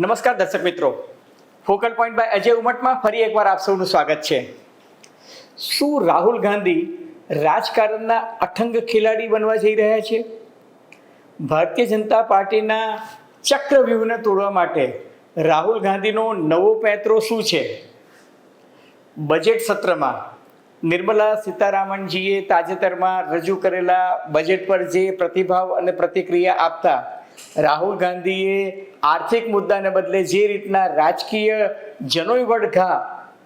નમસ્કાર દર્શક મિત્રો. ફોકલ પોઈન્ટ બાય અજય ઉમટમાં ફરી એકવાર આપ સૌનું સ્વાગત છે. શું રાહુલ ગાંધી રાજકારણના અઠંગ ખેલાડી બનવા જઈ રહ્યા છે? ભારતીય જનતા પાર્ટીના ચક્રવ્યૂહને તોડવા માટે રાહુલ ગાંધીનો નવો પેત્રો શું છે? બજેટ સત્રમાં નિર્મલા સીતારામનજીએ તાજેતરમાં રજૂ કરેલા બજેટ પર જે પ્રતિભાવ અને પ્રતિક્રિયા આપતા રાહુલ ગાંધીએ આર્થિક મુદ્દાને બદલે જે રીતના રાજકીય જનોઈ વડઘા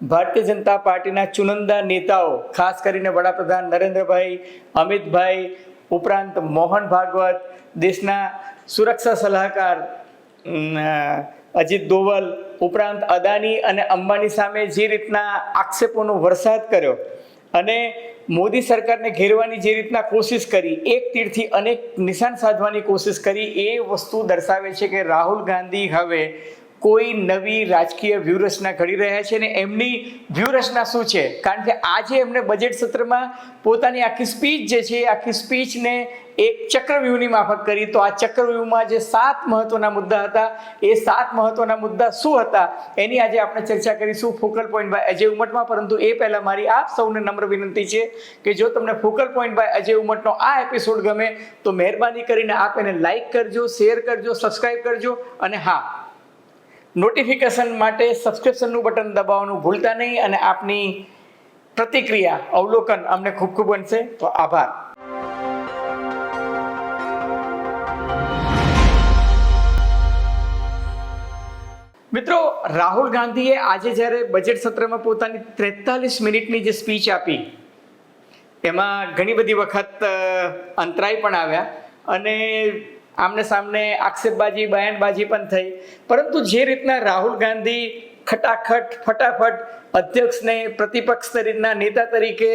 ભારતીય જનતા પાર્ટીના ચુનંદા નેતાઓ, ખાસ કરીને વડાપ્રધાન નરેન્દ્રભાઈ, અમિતભાઈ, ઉપરાંત મોહન ભાગવત, દેશના સુરક્ષા સલાહકાર અજીત દોવલ, ઉપરાંત અદાની અને અંબાની સામે જે રીતના આક્ષેપોનો વરસાદ કર્યો અને મોદી સરકારને ઘેરવાની જે રીતના કોશિશ કરી, એક તીરથી અનેક નિશાન સાધવાની કોશિશ કરી, એ વસ્તુ દર્શાવે છે કે રાહુલ ગાંધી હવે કોઈ નવી રાજકીય વ્યૂહરચના ઘડી રહ્યા છે અને એમની વ્યૂહરચના શું છે? કારણ કે આજે એમણે બજેટ સત્રમાં પોતાની આખી સ્પીચ જે છે, આખી સ્પીચને એક ચક્રવ્યૂહની માફક કરી. તો આ ચક્રવ્યૂહમાં જે સાત મહત્વના મુદ્દા હતા, એ સાત મહત્વના મુદ્દા શું હતા? એની આજે આપણે ચર્ચા કરીશું ફોકલ પોઈન્ટ બાય અજય ઉમટમાં. પરંતુ એ પહેલા મારી આપ સૌને નમ્ર વિનંતી છે કે જો તમને ફોકલ પોઈન્ટ બાય અજય ઉમટનો આ એપિસોડ ગમે, તો મહેરબાની કરીને આપ એને લાઈક કરજો શેર કરજો સબસ્ક્રાઈબ કરજો. અને હા નોટિફિકેશન માટે સબસ્ક્રિપ્શનનું બટન દબાવવાનું ભૂલતા નહીં અને આપની પ્રતિક્રિયા અવલોકન અમને ખૂબ ખૂબ ગમશે તો આભાર. મિત્રો, રાહુલ ગાંધીએ આજે જ્યારે બજેટ સત્રમાં પોતાની ત્રેતાલીસ મિનિટની જે સ્પીચ આપી, એમાં ઘણી બધી વખત અંતરાય પણ આવ્યા અને આમને સામને આક્ષેપબાજી, બયાનબાજી પણ થઈ. પરંતુ જે રીતના રાહુલ ગાંધી ખટાખટ, ફટાફટ અધ્યક્ષને પ્રતિપક્ષ તરીકેના નેતા તરીકે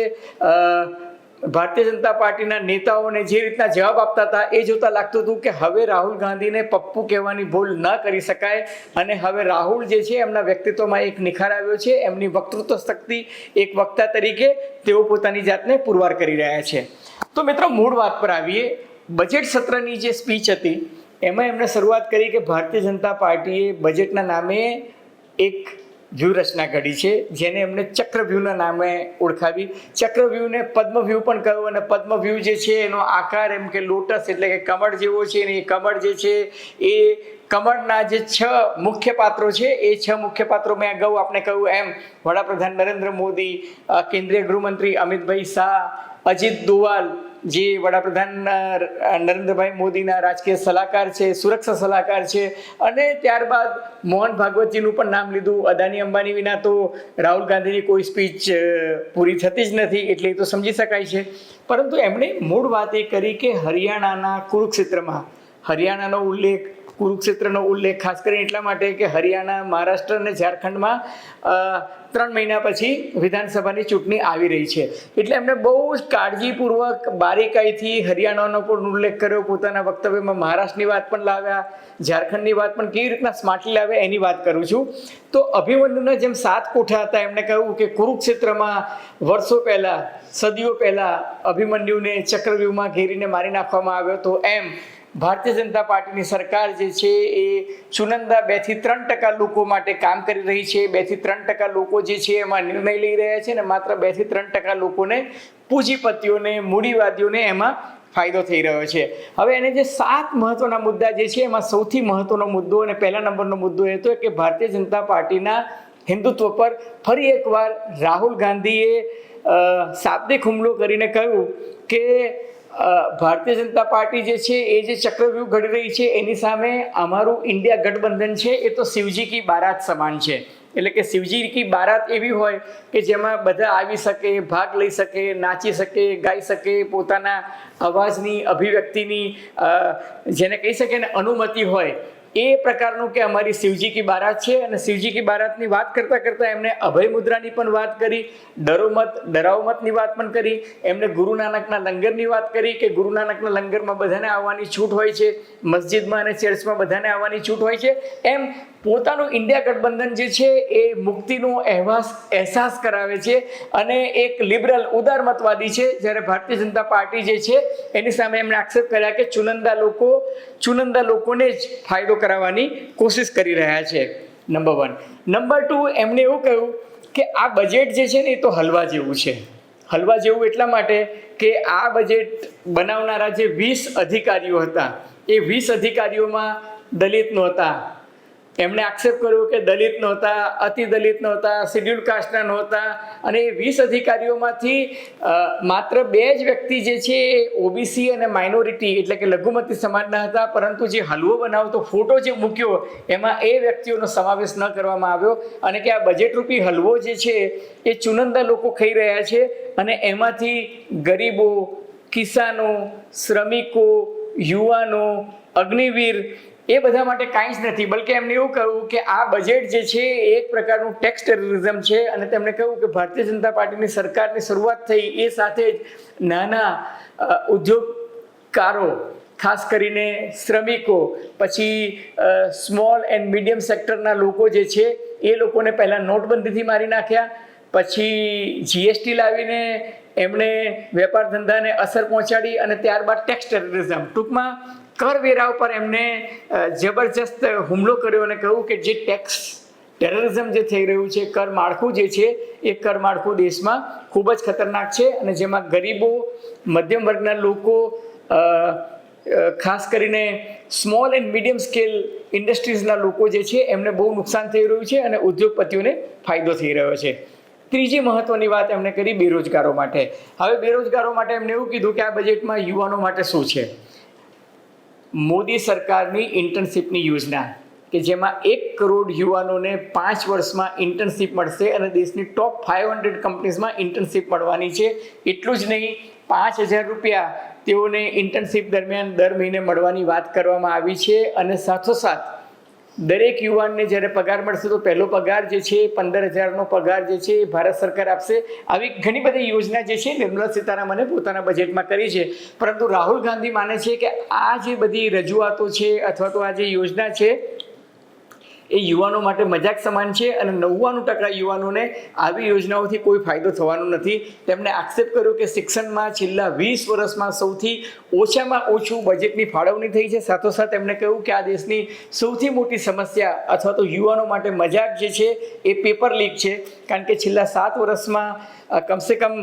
ભારતીય જનતા પાર્ટીના નેતાઓને જે રીતના જવાબ આપતા હતા એ જોતા લાગતું હતું કે હવે રાહુલ ગાંધીને પપ્પુ કહેવાની ભૂલ ન કરી શકાય અને હવે રાહુલ જે છે એમના વ્યક્તિત્વમાં એક નિખાર આવ્યો છે. એમની વક્તૃત્વ શક્તિ એક વક્તા તરીકે તેઓ પોતાની જાતને પુરવાર કરી રહ્યા છે. તો મિત્રો, મૂળ વાત પર આવીએ. બજેટ સત્રની જે સ્પીચ હતી, એમાં એમણે શરૂઆત કરી કે ભારતીય જનતા પાર્ટીએ બજેટના નામે એક વ્યૂહરચના ઘડી છે, જેને એમને ચક્રવ્યૂહના નામે ઓળખાવી. ચક્રવ્યૂહને પદ્મવ્યૂહ પણ કહ્યું અને પદ્મવ્યૂહ જે છે, એનો આકાર એમ કે લોટસ એટલે કે કમળ જેવો છે અને એ કમળ જે છે, એ કમળના જે છ મુખ્ય પાત્રો છે, એ છ મુખ્ય પાત્રો મેં અગાઉ આપણે કહ્યું એમ. વડાપ્રધાન નરેન્દ્ર મોદી કેન્દ્રીય ગૃહમંત્રી અમિતભાઈ શાહ, અજીત દોવાલ જે, વડાપ્રધાન નરેન્દ્રભાઈ મોદીના રાજકીય સલાહકાર છે, સુરક્ષા સલાહકાર છે અને ત્યારબાદ મોહન ભાગવતજીનું પણ નામ લીધું. અદાની અંબાની વિના તો રાહુલ ગાંધીની કોઈ સ્પીચ પૂરી થતી જ નથી એટલે એ તો સમજી શકાય છે. પરંતુ એમણે મૂળ વાત એ કરી કે હરિયાણાના કુરુક્ષેત્રમાં, હરિયાણાનો ઉલ્લેખ કુરુક્ષેત્રનો ઉલ્લેખ ખાસ કરીને એટલા માટે કે હરિયાણા, મહારાષ્ટ્ર અને ઝારખંડમાં ત્રણ મહિના પછી વિધાનસભાની ચૂંટણી આવી રહી છે. એટલે એમણે બહુ જ કાળજીપૂર્વક બારીકાઈથી હરિયાણાનો પણ ઉલ્લેખ કર્યો, પોતાના વક્તવ્યમાં મહારાષ્ટ્રની વાત પણ લાવ્યા, ઝારખંડની વાત પણ કેવી રીતના સ્માર્ટલી લાવ્યા એની વાત કરું છું. તો અભિમન્યુના જેમ સાત કોઠા હતા, એમણે કહ્યું કે કુરુક્ષેત્રમાં વર્ષો પહેલાં, સદીઓ પહેલાં અભિમન્યુને ચક્રવ્યૂહમાં ઘેરીને મારી નાખવામાં આવ્યો તો એમ ભારતીય જનતા પાર્ટીની સરકાર જે છે એ ચુનંદા બેથી ત્રણ ટકા લોકો માટે કામ કરી રહી છે. બેથી ત્રણ ટકા લોકો જે છે એમાં નિર્ણય લઈ રહ્યા છે ને માત્ર બેથી ત્રણ ટકા લોકોને પૂંજીપતિઓને, મૂડીવાદીઓને એમાં ફાયદો થઈ રહ્યો છે. હવે એને જે સાત મહત્વના મુદ્દા જે છે એમાં સૌથી મહત્વનો મુદ્દો અને પહેલા નંબરનો મુદ્દો એ હતો કે ભારતીય જનતા પાર્ટીના હિન્દુત્વ પર ફરી એકવાર રાહુલ ગાંધીએ શાબ્દિક હુમલો કરીને કહ્યું કે ભારતીય જનતા પાર્ટી જે છે, એ જે ચક્રવ્યૂહ ઘડી રહી છે, એની સામે અમારું ઇન્ડિયા ગઠબંધન છે, એ તો શિવજી કી બારાત સમાન છે. એટલે કે શિવજી કી બારાત એવી હોય કે જેમાં બધા આવી શકે, ભાગ લઈ શકે, નાચી શકે, ગાઈ શકે, પોતાના અવાજની, અભિવ્યક્તિની જેને કહી શકે ને અનુમતિ હોય એ પ્રકારનું કે અમારી શિવજી કી બારાત છે અને શિવજી કી બારાતની વાત કરતાં કરતાં એમણે અભય મુદ્રાની પણ વાત કરી, ડરો મત, ડરાવ મતની વાત પણ કરી, એમણે ગુરુ નાનકના લંગરની વાત કરી કે ગુરુ નાનકના લંગરમાં બધાને આવવાની છૂટ હોય છે, મસ્જિદમાં અને ચર્ચમાં બધાને આવવાની છૂટ હોય છે. એમ પોતાનું ઇન્ડિયા ગઠબંધન જે છે એ મુક્તિનો અહેવાસ અહેસાસ કરાવે છે અને એક લિબરલ ઉદારમતવાદી છે જ્યારે ભારતીય જનતા પાર્ટી જે છે એની સામે એમણે આક્ષેપ કર્યા કે ચુનંદા લોકો, ચુનંદા લોકોને જ ફાયદો કરાવવાની કોશિશ કરી રહ્યા છે. નંબર વન નંબર ટુ એમણે એવું કહ્યું કે આ બજેટ જે છે ને એ તો હલવા જેવું છે. હલવા જેવું એટલા માટે કે આ બજેટ બનાવનારા જે વીસ અધિકારીઓ હતા, એ વીસ અધિકારીઓમાં દલિત નહોતા. એમણે આક્ષેપ કર્યો કે દલિત નહોતા, અતિ દલિત નહોતા, શિડ્યુલ કાસ્ટના નહોતા અને એ વીસ અધિકારીઓમાંથી માત્ર બે જ વ્યક્તિ જે છે એ ઓબીસી અને માઇનોરિટી એટલે કે લઘુમતી સમાજના હતા, પરંતુ જે હલવો બનાવતો ફોટો જે મૂક્યો, એમાં એ વ્યક્તિઓનો સમાવેશ ન કરવામાં આવ્યો અને કે આ બજેટરૂપી હલવો જે છે એ ચુનંદા લોકો ખાઈ રહ્યા છે અને એમાંથી ગરીબો, કિસાનો, શ્રમિકો, યુવાનો, અગ્નિવીર એ બધા માટે કાંઈ જ નથી, બલકે એમને એવું કહ્યું કે આ બજેટ જે છે એ એક પ્રકારનું ટેક્સ ટેરરિઝમ છે અને તેમણે કહ્યું કે ભારતીય જનતા પાર્ટીની સરકારની શરૂઆત થઈ એ સાથે જ નાના ઉદ્યોગકારો, ખાસ કરીને શ્રમિકો, પછી સ્મોલ એન્ડ મીડિયમ સેક્ટરના લોકો જે છે એ લોકોને પહેલાં નોટબંધીથી મારી નાખ્યા, પછી જીએસટી લાવીને એમણે વેપાર ધંધાને અસર પહોંચાડી અને ત્યારબાદ ટેક્સ ટેરરિઝમ ટૂંકમાં કરવેરા ઉપર એમને જબરજસ્ત હુમલો કર્યો અને કહ્યું કે જે ટેક્સ ટેરરિઝમ જે થઈ રહ્યું છે, કર માળખું જે છે, એ કર માળખું દેશમાં ખૂબ જ ખતરનાક છે અને જેમાં ગરીબો, મધ્યમ વર્ગના લોકો ખાસ કરીને સ્મોલ એન્ડ મીડિયમ સ્કેલ ઇન્ડસ્ટ્રીઝના લોકો જે છે, એમને બહુ નુકસાન થઈ રહ્યું છે અને ઉદ્યોગપતિઓને ફાયદો થઈ રહ્યો છે. ત્રીજી મહત્વની વાત એમણે કરી બેરોજગારો માટે. હવે બેરોજગારો માટે એમણે એવું કીધું કે આ બજેટમાં યુવાનો માટે શું છે? મોદી સરકારની ઇન્ટર્નશીપની યોજના, કે જેમાં એક કરોડ યુવાનોને પાંચ વર્ષમાં ઇન્ટર્નશીપ મળશે અને દેશની ટોપ ફાઇવ હંડ્રેડ કંપનીઝમાં ઇન્ટર્નશીપ મળવાની છે. એટલું જ નહીં, પાંચ હજાર રૂપિયા તેઓને ઇન્ટર્નશીપ દરમિયાન દર મહિને મળવાની વાત કરવામાં આવી છે અને સાથોસાથ દરેક યુવાનને જ્યારે પગાર મળશે તો પહેલો પગાર જે છે પંદર હજારનો પગાર જે છે એ ભારત સરકાર આપશે. આવી ઘણી બધી યોજના જે છે નિર્મલા સીતારામને પોતાના બજેટમાં કરી છે. પરંતુ રાહુલ ગાંધી માને છે કે આ જે બધી રજૂઆતો છે અથવા તો આ જે યોજના છે એ યુવાનો માટે મજાક સમાન છે અને નવ્વાણું ટકા યુવાનોને આવી યોજનાઓથી કોઈ ફાયદો થવાનો નથી. તેમણે આક્ષેપ કર્યો કે શિક્ષણમાં છેલ્લા વીસ વર્ષમાં સૌથી ઓછામાં ઓછું બજેટની ફાળવણી થઈ છે. સાથોસાથ એમણે કહ્યું કે આ દેશની સૌથી મોટી સમસ્યા અથવા તો યુવાનો માટે મજાક જે છે એ પેપર લીક છે. કારણ કે છેલ્લા સાત વર્ષમાં કમસે કમ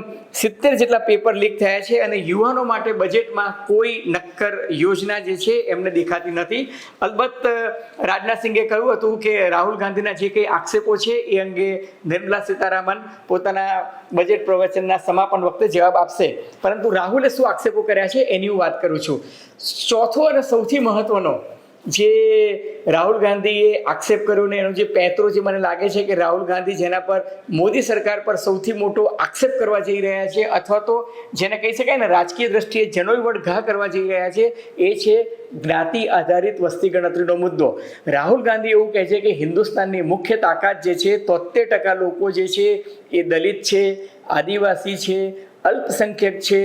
સિત્તેર જેટલા પેપર લીક થયા છે અને યુવાનો માટે બજેટમાં કોઈ નક્કર યોજના જે છે એમને દેખાતી નથી. અલબત્ત રાજનાથસિંહે રાજનાથ કહ્યું હતું કે રાહુલ ગાંધીના જે કંઈ આક્ષેપો છે એ અંગે નિર્મલા સીતારામન પોતાના બજેટ પ્રવચનના સમાપન વખતે જવાબ આપશે. પરંતુ રાહુલે શું આક્ષેપો કર્યા છે એની હું વાત કરું છું. ચોથો અને સૌથી મહત્વનો જે રાહુલ ગાંધીએ આક્ષેપ કર્યો ને એનો જે પેતરો જે મને લાગે છે કે રાહુલ ગાંધી જેના પર મોદી સરકાર પર સૌથી મોટો આક્ષેપ કરવા જઈ રહ્યા છે અથવા તો જેને કહી શકાય ને રાજકીય દ્રષ્ટિએ જનોઈ વડ ઘા કરવા જઈ રહ્યા છે, એ છે જ્ઞાતિ આધારિત વસ્તી ગણતરીનો મુદ્દો. રાહુલ ગાંધી એવું કહે છે કે હિન્દુસ્તાનની મુખ્ય તાકાત જે છે તોતેર ટકા લોકો જે છે એ દલિત છે, આદિવાસી છે, અલ્પસંખ્યક છે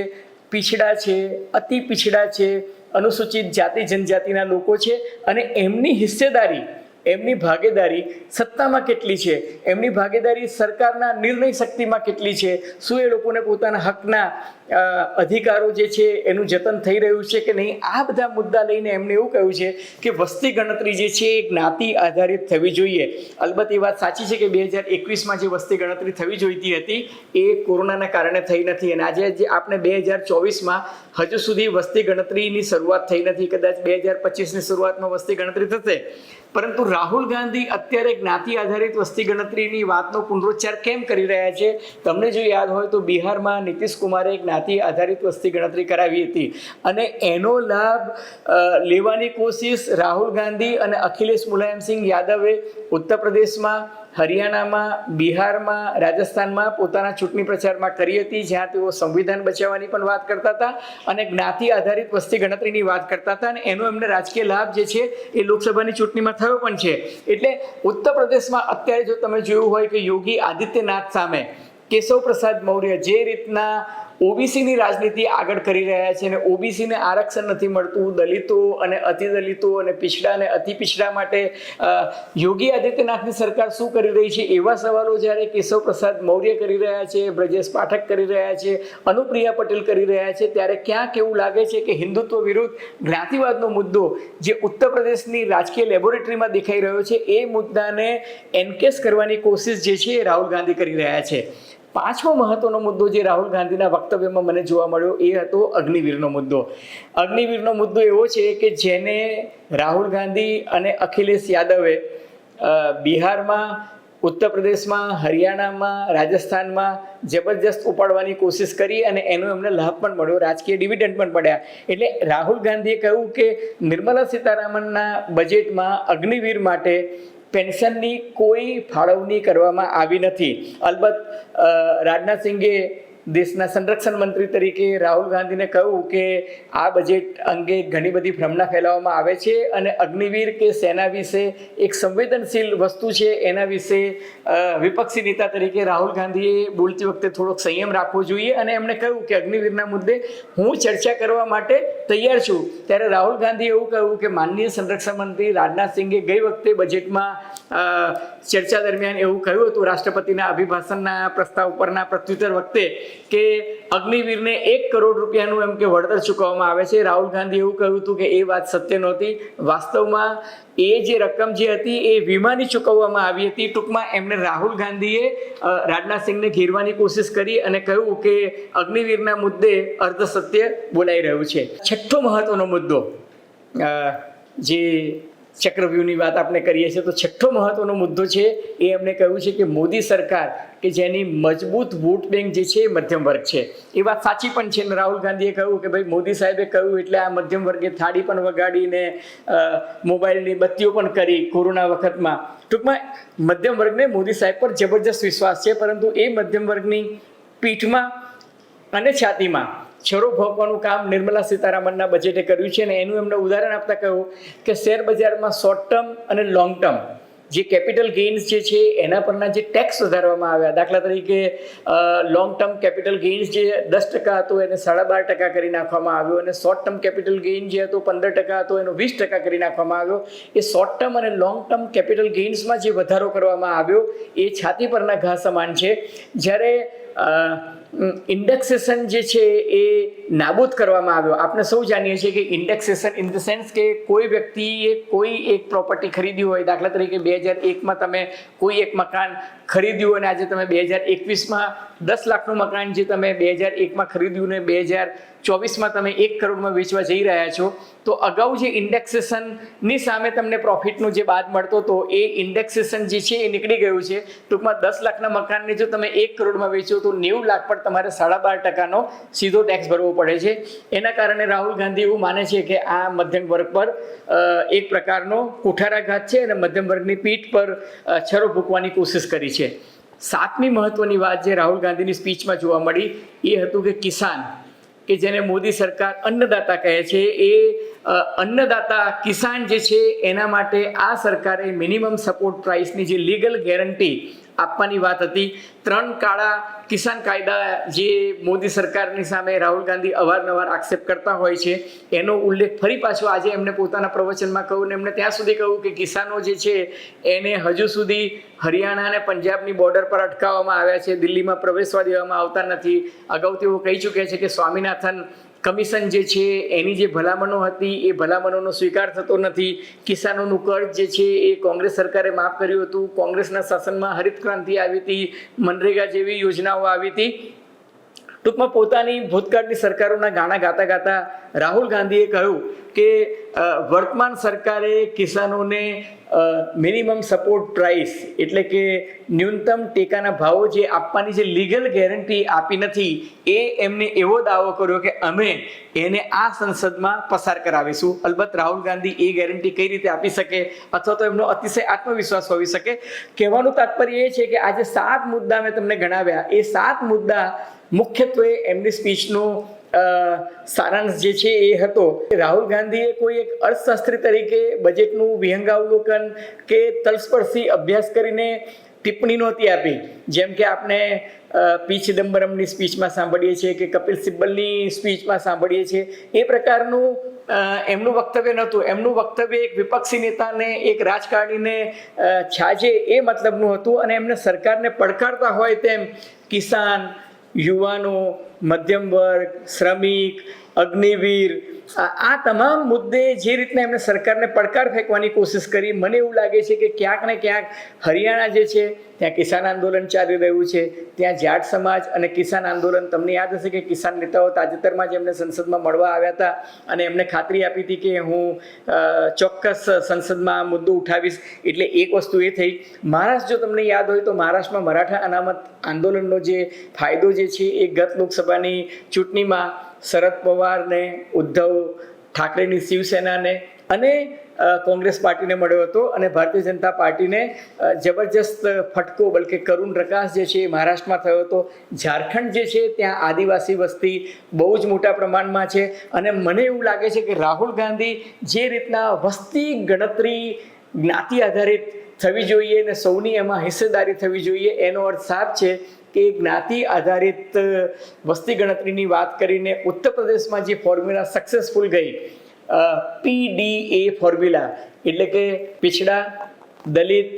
પીછડા છે, અતિ પીછડા છે, અનુસૂચિત જાતિ, જનજાતિના લોકો છે અને એમની હિસ્સેદારી, એમની ભાગીદારી સત્તામાં કેટલી છે? એમની ભાગીદારી સરકારના નિર્ણય શક્તિમાં કેટલી છે? શું એ લોકોને પોતાના હકના અધિકારો જે છે એનું જતન થઈ રહ્યું છે કે નહીં? આ બધા મુદ્દા લઈને એમણે એવું કહ્યું છે કે વસ્તી ગણતરી જે છે એ જ્ઞાતિ આધારિત થવી જોઈએ. અલબત્ત એ વાત સાચી છે કે બે હજાર એકવીસમાં જે વસ્તી ગણતરી થવી જોઈતી હતી, એ કોરોનાના કારણે થઈ નથી અને આજે જે આપણે બે હજાર ચોવીસમાં હજુ સુધી વસ્તી ગણતરીની શરૂઆત થઈ નથી. કદાચ બે હજાર પચીસની શરૂઆતમાં વસ્તી ગણતરી થશે. પરંતુ રાહુલ ગાંધી અત્યારે જ્ઞાતિ આધારિત વસ્તી ગણતરીની વાતનો પુનરોચ્ચાર કેમ કરી રહ્યા છે? તમને જો યાદ હોય તો બિહારમાં નીતિશ કુમારે જ્ઞાતિ આધારિત વસ્તી ગણતરી કરાવી હતી. અને એનો લાભ લેવાની કોશિશ રાહુલ ગાંધી અને અખિલેશ મુલાયમસિંહ યાદવે ઉત્તર પ્રદેશમાં હરિયાણામાં, બિહારમાં, રાજસ્થાનમાં પોતાના ચૂંટણી પ્રચારમાં કરી હતી, જ્યાં તેઓ સંવિધાન બચાવવાની પણ વાત કરતા હતા અને જ્ઞાતિ આધારિત વસ્તી ગણતરીની વાત કરતા હતા અને એનો એમને રાજકીય લાભ જે છે એ લોકસભાની ચૂંટણીમાં થયો પણ છે. એટલે ઉત્તર પ્રદેશમાં અત્યારે જો તમે જોયું હોય કે યોગી આદિત્યનાથ સામે કેશવ પ્રસાદ મૌર્ય જે રીતના ઓબીસીની રાજનીતિ આગળ કરી રહ્યા છે અને ઓબીસીને આરક્ષણ નથી મળતું. દલિતો અને અતિ દલિતો અને પિછડા અને અતિ પિછડા માટે યોગી આદિત્યનાથની સરકાર શું કરી રહી છે એવા સવાલો જ્યારે કેશવ પ્રસાદ મૌર્ય કરી રહ્યા છે, બ્રજેશ પાઠક કરી રહ્યા છે, અનુપ્રિયા પટેલ કરી રહ્યા છે, ત્યારે ક્યાંક એવું લાગે છે કે હિન્દુત્વ વિરુદ્ધ જ્ઞાતિવાદનો મુદ્દો જે ઉત્તર પ્રદેશની રાજકીય લેબોરેટરીમાં દેખાઈ રહ્યો છે, એ મુદ્દાને એન્કેસ કરવાની કોશિશ જે છે એ રાહુલ ગાંધી કરી રહ્યા છે. પાંચમો મહત્વનો મુદ્દો જે રાહુલ ગાંધીના વક્તવ્યમાં મને જોવા મળ્યો એ હતો અગ્નિવીરનો મુદ્દો. અગ્નિવીરનો મુદ્દો એવો છે કે જેને રાહુલ ગાંધી અને અખિલેશ યાદવે બિહારમાં ઉત્તર પ્રદેશમાં હરિયાણામાં, રાજસ્થાનમાં જબરજસ્ત ઉપાડવાની કોશિશ કરી અને એનો એમને લાભ પણ મળ્યો, રાજકીય ડિવિડન્ડ પણ પડ્યા. એટલે રાહુલ ગાંધીએ કહ્યું કે નિર્મલા સીતારામનના બજેટમાં અગ્નિવીર માટે પેન્શનની કોઈ ફાળવણી કરવામાં આવી નથી. અલબત્ત રાજનાથસિંહે દેશના સંરક્ષણ મંત્રી તરીકે રાહુલ ગાંધીને કહ્યું કે આ બજેટ અંગે ઘણી બધી ભ્રમણા ફેલાવવામાં આવે છે અને અગ્નિવીર કે સેના વિશે એક સંવેદનશીલ વસ્તુ છે એના વિશે વિપક્ષી નેતા તરીકે રાહુલ ગાંધીએ બોલતી વખતે થોડોક સંયમ રાખવો જોઈએ અને એમણે કહ્યું કે અગ્નિવીરના મુદ્દે હું ચર્ચા કરવા માટે તૈયાર છું. ત્યારે રાહુલ ગાંધીએ એવું કહ્યું કે માનનીય સંરક્ષણ મંત્રી રાજનાથ સિંઘે ગઈ વખતે બજેટમાં ચર્ચા દરમિયાન એવું કહ્યું હતું રાષ્ટ્રપતિના અભિભાષણના પ્રસ્તાવ પરના પ્રત્યુત્તર વખતે કે અગ્નિવીરને એક કરોડ રૂપિયાનું એમ કે વળતર ચૂકવવામાં આવે છે. રાહુલ ગાંધીએ એવું કહ્યું હતું કે એ વાત સત્ય નહોતી. વાસ્તવમાં એ જે રકમ જે હતી એ વીમાની ચૂકવવામાં આવી હતી. ટૂંકમાં એમણે રાહુલ ગાંધીએ રાજનાથ સિંહને ઘેરવાની કોશિશ કરી અને કહ્યું કે અગ્નિવીરના મુદ્દે અર્ધ સત્ય બોલાઈ રહ્યું છે. છઠ્ઠો મહત્વનો મુદ્દો જે ચક્રવ્યૂહની વાત આપણે કરીએ છીએ, તો છઠ્ઠો મહત્વનો મુદ્દો છે, એ એમણે કહ્યું છે કે મોદી સરકાર કે જેની મજબૂત વોટ બેંક જે છે એ મધ્યમ વર્ગ છે. એ વાત સાચી પણ છે. ને રાહુલ ગાંધીએ કહ્યું કે ભાઈ, મોદી સાહેબે કહ્યું એટલે આ મધ્યમ વર્ગે થાળી પણ વગાડીને મોબાઈલની બત્તીઓ પણ કરી કોરોના વખતમાં. ટૂંકમાં, મધ્યમ વર્ગને મોદી સાહેબ પર જબરજસ્ત વિશ્વાસ છે, પરંતુ એ મધ્યમ વર્ગની પીઠમાં અને છાતીમાં છરો ભોંકવાનું કામ નિર્મલા સીતારામનના બજેટે કર્યું છે અને એનું એમને ઉદાહરણ આપતા કહ્યું કે શેર બજારમાં શોર્ટ ટર્મ અને લોંગ ટર્મ જે કેપિટલ ગેઇન્સ જે છે એના પરના જે ટેક્સ વધારવામાં આવ્યા, દાખલા તરીકે લોંગ ટર્મ કેપિટલ ગેઇન્સ જે દસ ટકા હતો એને સાડા બાર ટકા કરી નાખવામાં આવ્યો અને શોર્ટ ટર્મ કેપિટલ ગેઇન જે હતો પંદર ટકા હતો એનો વીસ ટકા કરી નાખવામાં આવ્યો. એ શોર્ટ ટર્મ અને લોંગ ટર્મ કેપિટલ ગેઇન્સમાં જે વધારો કરવામાં આવ્યો, એ છાતી પરના ઘા સમાન છે. જ્યારે ઇન્ડેક્સેશન જે છે એ નાબૂદ કરવામાં આવ્યો. આપણે સૌ જાણીએ છીએ કે ઇન્ડેક્સેશન ઇન ધ સેન્સ કે કોઈ વ્યક્તિએ કોઈ એક પ્રોપર્ટી ખરીદી હોય, દાખલા તરીકે બે હજાર એકમાં તમે કોઈ એક મકાન ખરીદ્યું અને આજે તમે બે હજાર એકવીસમાં દસ લાખનું મકાન જે તમે બે હજાર એકમાં ખરીદ્યું ને બે હજાર ચોવીસમાં તમે એક કરોડમાં વેચવા જઈ રહ્યા છો તો અગાઉ જે ઇન્ડેક્સેશનની સામે તમને પ્રોફિટનું જે બાદ મળતો હતો એ ઇન્ડેક્સેશન જે છે એ નીકળી ગયું છે. ટૂંકમાં દસ લાખના મકાનને જો તમે એક કરોડમાં વેચો તો નેવું લાખ પર તમારે સાડા બાર ટકાનો સીધો ટેક્સ ભરવો પડે છે. એના કારણે રાહુલ ગાંધી એવું માને છે કે આ મધ્યમ વર્ગ પર એક પ્રકારનો કુઠારાઘાત છે અને મધ્યમ વર્ગની પીઠ પર છરો ભૂકવાની કોશિશ કરી છે. સાતમી મહત્વની વાત જે રાહુલ ગાંધીની સ્પીચમાં જોવા મળી એ હતું કે કિસાન. કે જેને મોદી સરકાર અન્નદાતા કહે છે, એ અન્નદાતા કિસાન જે છે, એના માટે આ સરકારે મિનિમમ સપોર્ટ પ્રાઇસની જે લીગલ ગેરંટી આપવાની વાત હતી. ત્રણ કાળા કિસાન કાયદા જે મોદી સરકારની સામે રાહુલ ગાંધી અવારનવાર આક્ષેપ કરતા હોય છે, એનો ઉલ્લેખ ફરી પાછો આજે એમને પોતાના પ્રવચનમાં કહ્યું ને એમણે ત્યાં સુધી કહ્યું કે કિસાનો જે છે, એને હજુ સુધી હરિયાણા અને પંજાબની બોર્ડર પર અટકાવવામાં આવ્યા છે, દિલ્હીમાં પ્રવેશવા દેવામાં આવતા નથી. અગાઉ તેઓ કહી ચૂક્યા છે કે સ્વામિનાથન કમિશન જે છે, એની જે ભલામણો હતી, એ ભલામણોનો સ્વીકાર થતો નથી. કિસાનોનું કર્જ જે છે, એ કોંગ્રેસ સરકારે માફ કર્યું હતું. કોંગ્રેસના શાસનમાં હરિત ક્રાંતિ આવી હતી, મનરેગા જેવી યોજનાઓ આવી હતી. ટૂંકમાં પોતાની ભૂતકાળની સરકારોના ગાણા ગાતા ગાતા રાહુલ ગાંધીએ કહ્યું કે વર્તમાન સરકારે કિસાનોને મિનિમમ સપોર્ટ પ્રાઇસ એટલે કે ન્યૂનતમ ટેકાના ભાવો જે આપવાની જે લીગલ ગેરંટી આપી નથી, એ એમને એવો દાવો કર્યો કે અમે એને આ સંસદમાં પસાર કરાવીશું. અલબત્ત રાહુલ ગાંધી એ ગેરંટી કઈ રીતે આપી શકે અથવા તો એમનો અતિશય આત્મવિશ્વાસ હોવી શકે? કહેવાનું તાત્પર્ય એ છે કે આજે સાત મુદ્દા મેં તમને ગણાવ્યા. એ સાત મુદ્દા મુખ્યત્વે એમની સ્પીચનો સારાંશ જે છે એ હતો રાહુલ ગાંધીએ કોઈ એક અર્થશાસ્ત્રી તરીકે બજેટનું વિહંગાવલોકન કે તલસ્પર્શી અભ્યાસ કરીને ટિપ્પણી નહોતી આપી. જેમ કે આપણે પી ચિદમ્બરમની સ્પીચમાં સાંભળીએ છીએ કે કપિલ સિબ્બલની સ્પીચમાં સાંભળીએ છીએ. એ પ્રકારનું એમનું વક્તવ્ય નહોતું. એમનું વક્તવ્ય એક વિપક્ષી નેતાને, એક રાજકારણીને છાજે એ મતલબનું હતું અને એમને સરકારને પડકારતા હોય તેમ કિસાન યુવાનો મધ્યમ વર્ગ શ્રમિક અગ્નિવીર. આ તમામ મુદ્દે જે રીતના એમને સરકારને પડકાર ફેંકવાની કોશિશ કરી, મને એવું લાગે છે કે ક્યાંક ને ક્યાંક હરિયાણા જે છે, ત્યાં કિસાન આંદોલન ચાલી રહ્યું છે, ત્યાં જાટ સમાજ અને કિસાન આંદોલન, તમને યાદ હશે કે કિસાન નેતાઓ તાજેતરમાં જ એમને સંસદમાં મળવા આવ્યા હતા અને એમને ખાતરી આપી હતી કે હું ચોક્કસ સંસદમાં આ મુદ્દો ઉઠાવીશ. એટલે એક વસ્તુ એ થઈ, મહારાષ્ટ્ર જો તમને યાદ હોય તો મહારાષ્ટ્રમાં મરાઠા અનામત આંદોલનનો જે ફાયદો જે છે એ ગત લોકસભાની ચૂંટણીમાં શરદ પવારને, ઉદ્ધવ ઠાકરેની શિવસેનાને અને કોંગ્રેસ પાર્ટીને મળ્યો હતો અને ભારતીય જનતા પાર્ટીને જબરજસ્ત ફટકો બલકે કરુણ પ્રકાશ જે છે એ મહારાષ્ટ્રમાં થયો હતો. ઝારખંડ જે છે ત્યાં આદિવાસી વસ્તી બહુ જ મોટા પ્રમાણમાં છે અને મને એવું લાગે છે કે રાહુલ ગાંધી જે રીતના વસ્તી ગણતરી જ્ઞાતિ આધારિત થવી જોઈએ અને સૌની એમાં હિસ્સેદારી થવી જોઈએ એનો અર્થ સાફ છે. કે જ્ઞાતિ આધારિત વસ્તી ગણતરીની વાત કરીને ઉત્તર પ્રદેશમાં જે ફોર્મ્યુલા સક્સેસફુલ ગઈ પીડીએ ફોર્મ્યુલા એટલે કે પીછડા દલિત,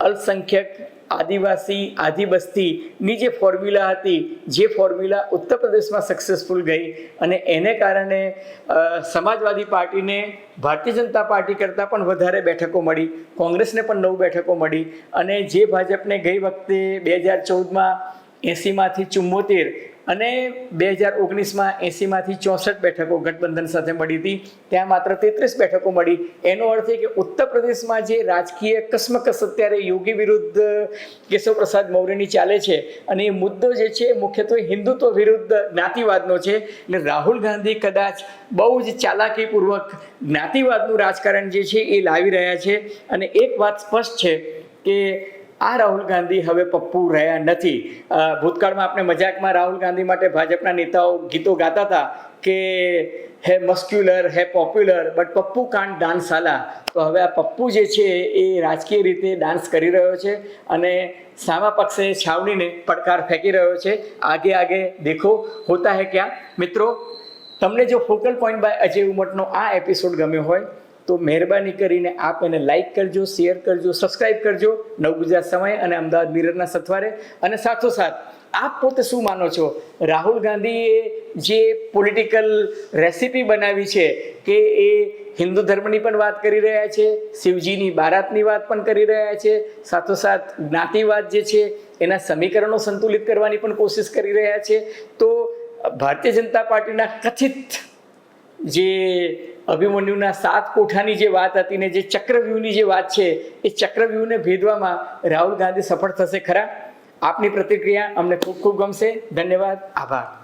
અલ્પસંખ્યક આદિવાસી આદિબસ્તીની જે ફોર્મ્યુલા હતી, જે ફોર્મ્યુલા ઉત્તર પ્રદેશમાં સક્સેસફુલ ગઈ અને એને કારણે સમાજવાદી પાર્ટીને ભારતીય જનતા પાર્ટી કરતાં પણ વધારે બેઠકો મળી, કોંગ્રેસને પણ નવ બેઠકો મળી અને જે ભાજપને ગઈ વખતે બે હજાર ચૌદમાં એંસીમાંથી ચુમ્મોતેર અને બે હજાર ઓગણીસમાં એંસીમાંથી ચોસઠ બેઠકો ગઠબંધન સાથે મળી હતી. ત્યાં માત્ર તેત્રીસ બેઠકો મળી. એનો અર્થ એ કે ઉત્તર પ્રદેશમાં જે રાજકીય કસમકસ અત્યારે યોગી વિરુદ્ધ કેશવ પ્રસાદ મૌર્યની ચાલે છે અને એ મુદ્દો જે છે મુખ્યત્વે હિન્દુત્વ વિરુદ્ધ જ્ઞાતિવાદનો છે. એટલે રાહુલ ગાંધી કદાચ બહુ જ ચાલાકીપૂર્વક જ્ઞાતિવાદનું રાજકારણ જે છે એ લાવી રહ્યા છે. અને એક વાત સ્પષ્ટ છે કે આ રાહુલ ગાંધી હવે પપ્પુ રહ્યા નથી. ભૂતકાળમાં આપણે મજાકમાં રાહુલ ગાંધી માટે ભાજપના નેતાઓ ગીતો ગાતા હતા કે હે મસ્ક્યુલર, હે પોપ્યુલર, બટ પપ્પુ કાન ડાન્સ આલા તો હવે આ પપ્પુ જે છે એ રાજકીય રીતે ડાન્સ કરી રહ્યો છે અને સામા પક્ષે છાવણીને પડકાર ફેંકી રહ્યો છે. આગે આગે દેખો, હોતા હે ક્યાં? મિત્રો, તમને જો ફોકલ પોઈન્ટ બાય અજય ઉમટનો આ એપિસોડ ગમ્યો હોય તો મહેરબાની કરીને આપ એને લાઈક કરજો શેર કરજો સબસ્ક્રાઇબ કરજો. નવ ગુજરાત સમય અને અમદાવાદ મિરરના સથવારે. અને સાથોસાથ, આપ પોતે શું માનો છો? રાહુલ ગાંધીએ જે પોલિટિકલ રેસિપી બનાવી છે કે એ હિન્દુ ધર્મની પણ વાત કરી રહ્યા છે, શિવજીની બારાતની વાત પણ કરી રહ્યા છે, સાથોસાથ જ્ઞાતિવાદ જે છે એના સમીકરણો સંતુલિત કરવાની પણ કોશિશ કરી રહ્યા છે. તો ભારતીય જનતા પાર્ટીના કથિત જે અભિમન્યુના સાત કોઠાની જે વાત હતી ને જે ચક્રવ્યૂહની જે વાત છે, એ ચક્રવ્યૂહને ભેદવામાં રાહુલ ગાંધી સફળ થશે ખરા? આપની પ્રતિક્રિયા અમને ખૂબ ખૂબ ગમશે. ધન્યવાદ. આભાર.